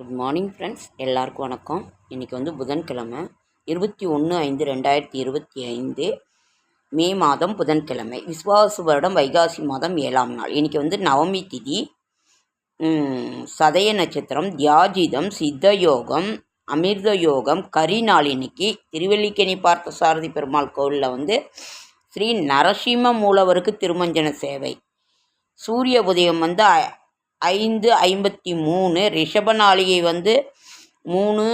Good morning friends எல்லாருக்கும் வணக்கம். இன்றைக்கி வந்து புதன்கிழமை இருபத்தி ஒன்று ஐந்து ரெண்டாயிரத்தி இருபத்தி ஐந்து மே மாதம் புதன்கிழமை. விஸ்வாசு வருடம் வைகாசி மாதம் ஏழாம் நாள். இன்றைக்கி வந்து நவமி திதி. சதய நட்சத்திரம் தியாஜிதம் சித்த யோகம் அமிர்த யோகம் கரி நாள் இன்னைக்கு. திருவல்லிக்கேணி பார்த்த சாரதி பெருமாள் கோவிலில் வந்து ஸ்ரீ நரசிம்ம மூலவருக்கு திருமஞ்சன சேவை. சூரிய உதயம் வந்து ஐந்து ஐம்பத்தி மூணு ரிஷப நாளிகை வந்து மூணு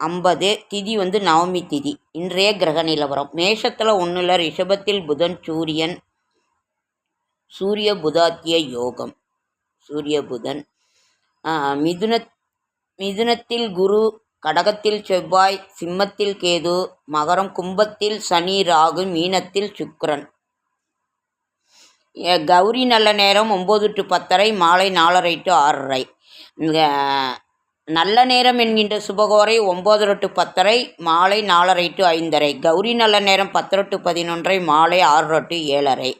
ஐம்பது திதி வந்து நவமி திதி. இன்றைய கிரக நிலவரம். மேஷத்தில் ஒன்றில் ரிஷபத்தில் புதன் சூரியன் சூரிய புதாத்திய யோகம். சூரிய புதன். மிதுன மிதுனத்தில் குரு கடகத்தில் செவ்வாய் சிம்மத்தில் கேது மகரம் கும்பத்தில் சனி ராகு மீனத்தில் சுக்கரன். கௌரி நல்ல நேரம் ஒம்பது டு பத்தரை மாலை நாலரை டு ஆறரை. நல்ல நேரம் என்கின்ற சுபகோரை ஒம்பது டு பத்தரை மாலை நாலரை டு ஐந்தரை. கௌரி நல்ல நேரம் பத்தரை டு பதினொன்றை மாலை ஆறு டு ஏழரை.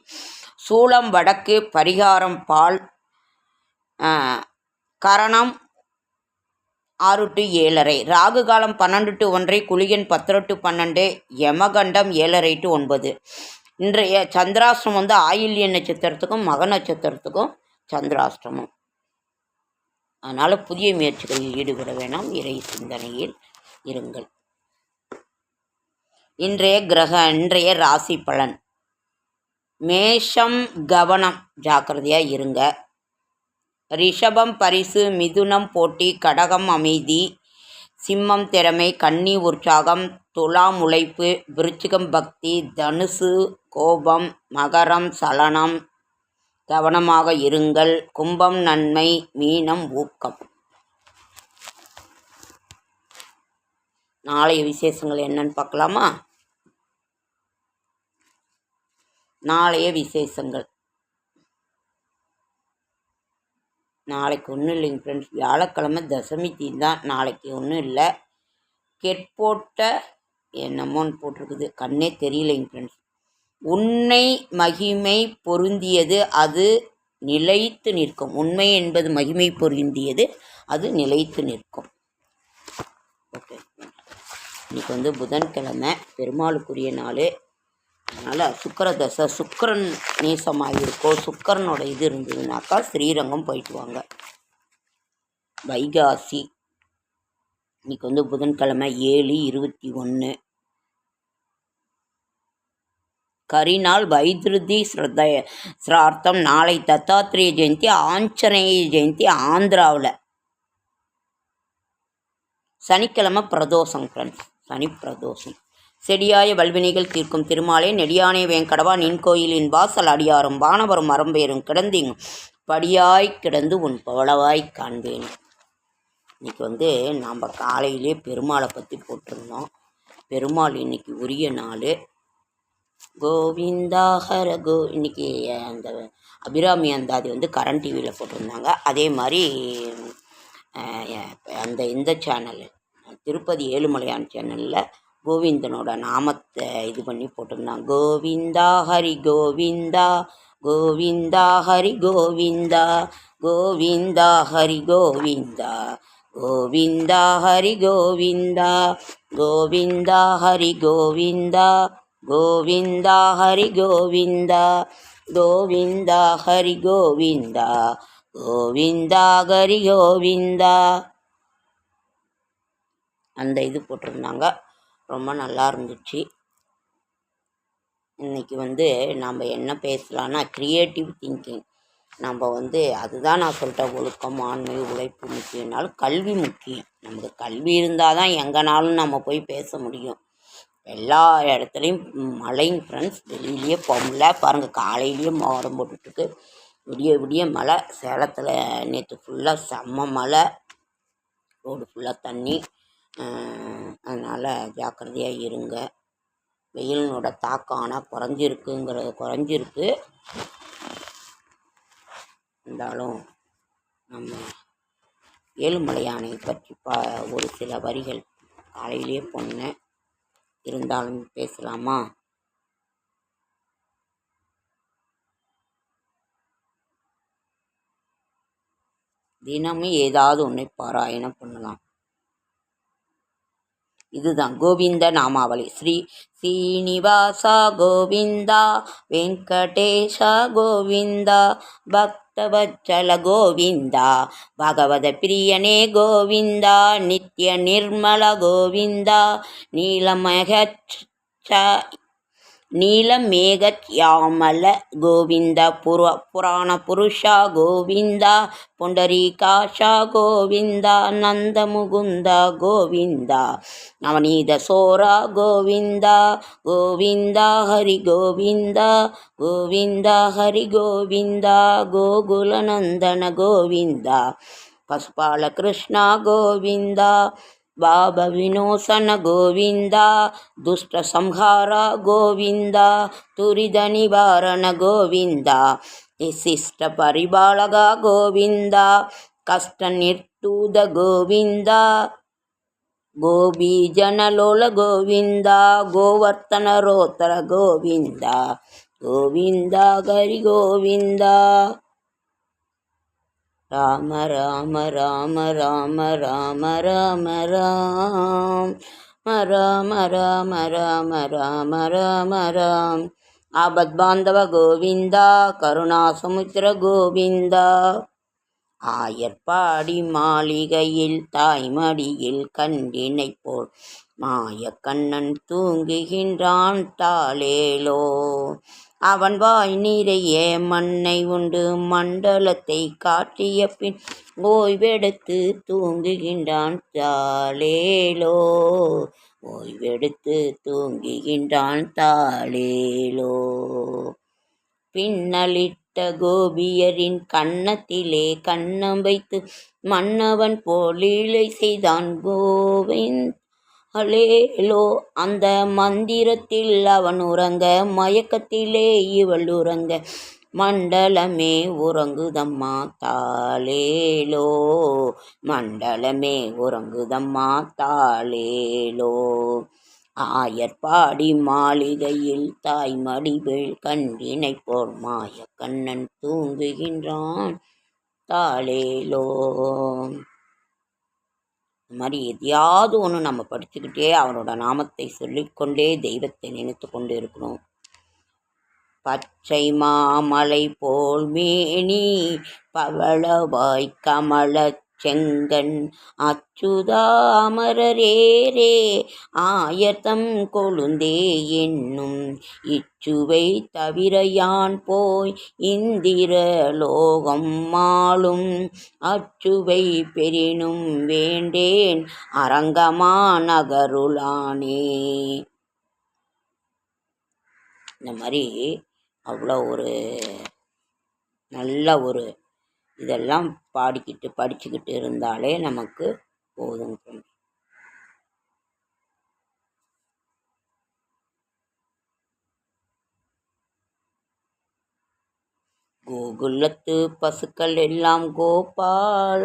சூளம் வடக்கு பரிகாரம் பால் கரணம் ஆறு டு ஏழரை. ராகு காலம் பன்னெண்டு டு ஒன்றை குளியன் பத்தரை டு பன்னெண்டு யமகண்டம் ஏழரை டு ஒன்பது. இன்றைய சந்திராஷ்டிரம் வந்து ஆயில்ய நட்சத்திரத்துக்கும் மக நட்சத்திரத்துக்கும் சந்திராஷ்டிரமும் அதனால் புதிய முயற்சிகளில் ஈடுபட வேணாம். இறை சிந்தனையில் இருங்கள். இன்றைய கிரக இன்றைய ராசி பலன். மேஷம் கவனம். ஜாக்கிரதையாக இருங்க. ரிஷபம் பரிசு மிதுனம் போட்டி கடகம் அமைதி. சிம்மம் திறமை கன்னி உற்சாகம் துலாம் உழைப்பு விருச்சிகம் பக்தி தனுசு கோபம் மகரம் சலனம். கவனமாக இருங்கள். கும்பம் நன்மை மீனம் ஊக்கம். நாளைய விசேஷங்கள் என்னன்னு பார்க்கலாமா? நாளைய விசேஷங்கள். நாளைக்கு ஒன்றும் இல்லைங்க ஃப்ரெண்ட்ஸ் வியாழக்கிழமை தசமி தீ தான். நாளைக்கு ஒன்றும் இல்லை. கெட்போட்ட என்னமோன்னு போட்டிருக்குது. கண்ணே தெரியலைங்க ஃப்ரெண்ட்ஸ் உன்னை மகிமை பொருந்தியது அது நிலைத்து நிற்கும். உண்மை என்பது மகிமை பொருந்தியது அது நிலைத்து நிற்கும். ஓகே. இன்னைக்கு வந்து புதன்கிழமை பெருமாளுக்குரிய நாள். அதனால் சுக்கர தசை சுக்கரன் நேசமாக இருக்கோ சுக்கரனோட இது இருந்ததுனாக்கா ஸ்ரீரங்கம் போயிட்டு வாங்க. வைகாசி. இன்னைக்கு வந்து புதன்கிழமை ஏழு இருபத்தி ஒன்று கரிநாள் வைத்திருதி ஸ்ரத்த ஸ்ரார்த்தம். நாளை தத்தாத்திரேய ஜெயந்தி ஆஞ்சநேய ஜெயந்தி ஆந்திராவில். சனிக்கிழமை பிரதோஷம் ஃப்ரெண்ட்ஸ். சனி பிரதோஷம். செடியாய வல்வினைகள் தீர்க்கும் திருமாலே நெடியானே வேங்கடவா நின் கோயிலின் வாசல் அடியாரும் வானவரும் மரம்பேரும் கிடந்தீங்க. படியாய் கிடந்து உன் பவளவாய் காண்பேன். இன்னைக்கு வந்து நாம் காலையிலே பெருமாளை பற்றி போட்டிருந்தோம். பெருமாள் இன்னைக்கு உரிய நாள். கோவிந்தா ஹர கோ இன்னைக்கு அந்த அபிராமி அந்தாதி வந்து கரண்ட் டிவியில் போட்டிருந்தாங்க. அதே மாதிரி அந்த இந்த சேனல் திருப்பதி ஏழுமலையான் சேனலில் கோவிந்தனோட நாமத்தை இது பண்ணி போட்டிருந்தாங்க. கோவிந்தா ஹரி கோவிந்தா கோவிந்தா ஹரி கோவிந்தா கோவிந்தா ஹரி கோவிந்தா கோவிந்தா ஹரி கோவிந்தா கோவிந்தா ஹரி கோவிந்தா கோவிந்தா ஹரி கோவிந்தா கோவிந்தா ஹரி கோவிந்தா கோவிந்தா ஹரி கோவிந்தா. அந்த இது போட்டிருந்தாங்க. ரொம்ப நல்லா இருந்துச்சு. இன்றைக்கி வந்து நாம் என்ன பேசலான்னா க்ரியேட்டிவ் திங்கிங் நம்ம வந்து அதுதான் நான் சொல்லிட்டேன் ஒழுக்கம் ஆண்மை உழைப்பு முக்கியம்னாலும் கல்வி முக்கியம். நமக்கு கல்வி இருந்தால் தான் எங்கேனாலும் நம்ம போய் பேச முடியும். எல்லா இடத்துலையும் மழைங்க ஃப்ரெண்ட்ஸ் வெளியிலேயே போகல பாருங்கள் காலையிலேயே மோடம் போட்டுட்ருக்கு விடிய விடிய மழை. சேலத்தில் நேற்று ஃபுல்லாக செம்ம மழை. ரோடு ஃபுல்லாக தண்ணி. அதனால் ஜாக்கிரதையாக இருங்க. வெயிலினோட தாக்கம் ஆனால் குறைஞ்சிருக்குங்கிறது குறைஞ்சிருக்கு. இருந்தாலும் நம்ம ஏழுமலையானை பற்றி பா ஒரு சில வரிகள் காலையிலேயே பொண்ணேன் இருந்தாலும் பேசலாமா? தினமும் ஏதாவது ஒன்றை பாராயணம் பண்ணலாம். இதுதான் கோவிந்த நாமாவளி. ஸ்ரீ சீனிவாசா கோவிந்தா வெங்கடேஷ கோவிந்தா பக் ಭಕ್ತವತ್ಸಲ ಗೋವಿಂದ ಭಾಗವತ ಪ್ರಿಯನೇ ಗೋವಿಂದ ನಿತ್ಯ ನಿರ್ಮಲ ಗೋವಿಂದ ನೀಲಮಯ நீலமேகயாமல கோவிந்த புர புராண புருஷா கோவிந்தா புண்டரீகாஷா கோவிந்தா நந்த முகுந்தா கோவிந்தா நவநீத சோரா கோவிந்தா கோவிந்தா ஹரி கோவிந்தா கோவிந்தா ஹரி கோவிந்தா கோகுலநந்தன கோவிந்தா பசுபால கிருஷ்ணா கோவிந்தா ವಿನೋಸನ ಗೋವಿಂದ ದುಷ್ಟ ಸಂಹಾರ ಗೋವಿಂದ ತುರಿದ ನಿವಾರಣ ಗೋವಿಂದ ಶಿಷ್ಟ ಪರಿಬಾಳಗ ಗೋವಿಂದ ಕಷ್ಟ ನಿರ್ತೂದ ಗೋವಿಂದ ಗೋಬಿ ಜನಲೋಲ ಗೋವಿಂದ ಗೋವರ್ತನ ರೋತರ ಗೋವಿಂದ ಗೋವಿಂದ ಗರಿ ಗೋವಿಂದ ராம ராம ராம ராம ராம ராம ராம். ராம ராம ராம ராம ராம ராம். ஆபத்பாந்தவ கோவிந்தா கருணா சமுத்திர கோவிந்தா. ஆயர்பாடி மாளிகையில் தாய்மடியில் கண்டினை போல் மாய கண்ணன் தூங்குகின்றான் தாளேலோ. அவன் வாய் நீரையே மண்ணை உண்டு மண்டலத்தை காட்டிய பின் ஓய்வெடுத்து தூங்குகின்றான் தாளேலோ. ஓய்வெடுத்து தூங்குகின்றான் தாளேலோ. பின்னலிட்ட கோபியரின் கன்னத்திலே கண்ணம் வைத்து மன்னவன் போலீலை செய்தான் கோவிந்த் அலேலோ அந்த மந்திரத்தில் அவன் உறங்க மயக்கத்திலே இவள் உறங்க மண்டலமே உறங்குதம்மா தாளேலோ மண்டலமே உறங்குதம்மா தாளேலோ. ஆயர்பாடி மாளிகையில் தாய் மடிவேள் கண்டினை போல் மாய கண்ணன் தூங்குகின்றான் தாளேலோ. இந்த மாதிரி எதையாவது ஒன்று நம்ம படிச்சுக்கிட்டே அவனோட நாமத்தை சொல்லிக்கொண்டே தெய்வத்தை நினைத்து கொண்டு இருக்கணும். பச்சை மாமலை போல் மேனி பவளவாய் கமல செங்கன் அச்சுதாமரரேரே ஆயர்தம் கொழுந்தே என்னும் இச்சுவை தவிர யான் போய் இந்திர லோகம் மாளும். அச்சுவை பெரினும் வேண்டேன் அரங்கமா நகருளானே இந்த மாதிரி அவ்வளோ ஒரு நல்ல ஒரு இதெல்லாம் பாடிக்கிட்டு படிச்சுக்கிட்டு இருந்தாலே நமக்கு போதும் கோகுலத்து பசுக்கள் எல்லாம் கோபால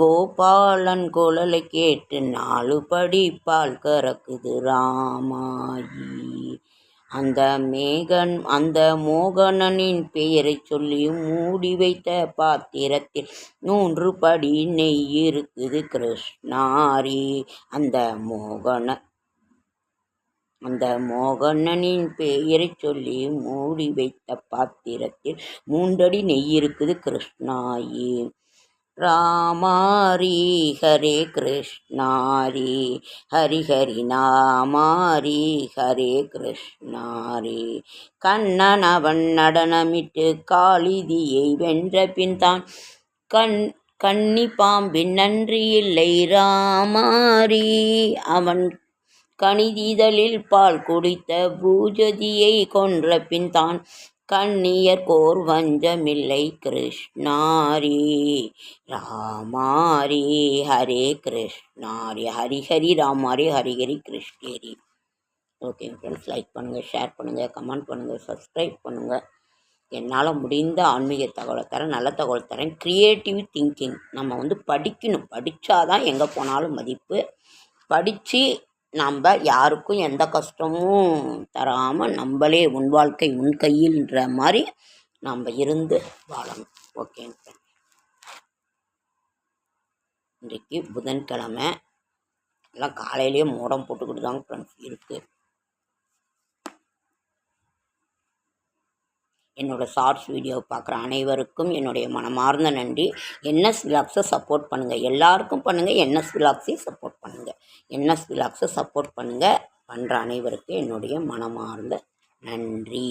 கோபாலன் குழலை கேட்டு நாலு படி பால் கறக்குது ராமாயி. அந்த மேகன் அந்த மோகனனின் பெயரைச் சொல்லி மூடி வைத்த பாத்திரத்தில் மூன்று படி நெய் இருக்குது கிருஷ்ணாரி. அந்த மோகன அந்த மோகனனின் பெயரைச் சொல்லி மூடி வைத்த பாத்திரத்தில் மூன்றடி நெய் இருக்குது கிருஷ்ணாயி. ராமாரி ஹரே கிருஷ்ணாரி. ஹரி ஹரி நாமாரி ஹரே கிருஷ்ணாரி. கண்ணன் அவன் நடனமிட்டு காளிதியை வென்ற பின் தான் கண் கன்னி பாம்பின் நன்றி இல்லை ராமாரி. அவன் கணிதிதழில் பால் குடித்த பூஜதியை கொன்ற பின் தான் கண்ணியர்கோர் வஞ்சமில்லை கிருஷ்ணாரி. ராமாரி ஹரே கிருஷ்ணாரி. ஹரிஹரி ராமாரி ஹரிஹரி கிருஷ்ணேரி. ஓகே ஃப்ரெண்ட்ஸ் லைக் பண்ணுங்கள் ஷேர் பண்ணுங்கள் கமெண்ட் பண்ணுங்கள் சப்ஸ்கிரைப் பண்ணுங்கள் என்னால் முடிந்த ஆன்மீக தகவலை தரேன் நல்ல தகவல் தரேன். க்ரியேட்டிவ் திங்கிங் நம்ம வந்து படிக்கணும். படித்தா தான் எங்கே போனாலும் மதிப்பு. படித்து நம்ம யாருக்கும் எந்த கஷ்டமும் தராமல் நம்மளே உன் வாழ்க்கை உன் கையில்ன்ற மாதிரி நம்ம இருந்து வாழணும். ஓகேங்க ஃப்ரெண்ட் இன்றைக்கு புதன்கிழமை. எல்லாம் காலையிலேயே மூடம் போட்டுக்கிட்டு தாங்க ஃப்ரெண்ட்ஸ் இருக்குது என்னோடய ஷார்ட்ஸ் வீடியோ பார்க்குற அனைவருக்கும் என்னுடைய மனமார்ந்த நன்றி. என்எஸ் விலாக்ஸை சப்போர்ட் பண்ணுங்கள் எல்லாருக்கும் பண்ணுங்கள் என்எஸ் விலாக்ஸையும் சப்போர்ட் பண்ணுங்கள் என்எஸ் விலாக்ஸை சப்போர்ட் பண்ணுங்கள் பண்ணுற அனைவருக்கும் என்னுடைய மனமார்ந்த நன்றி.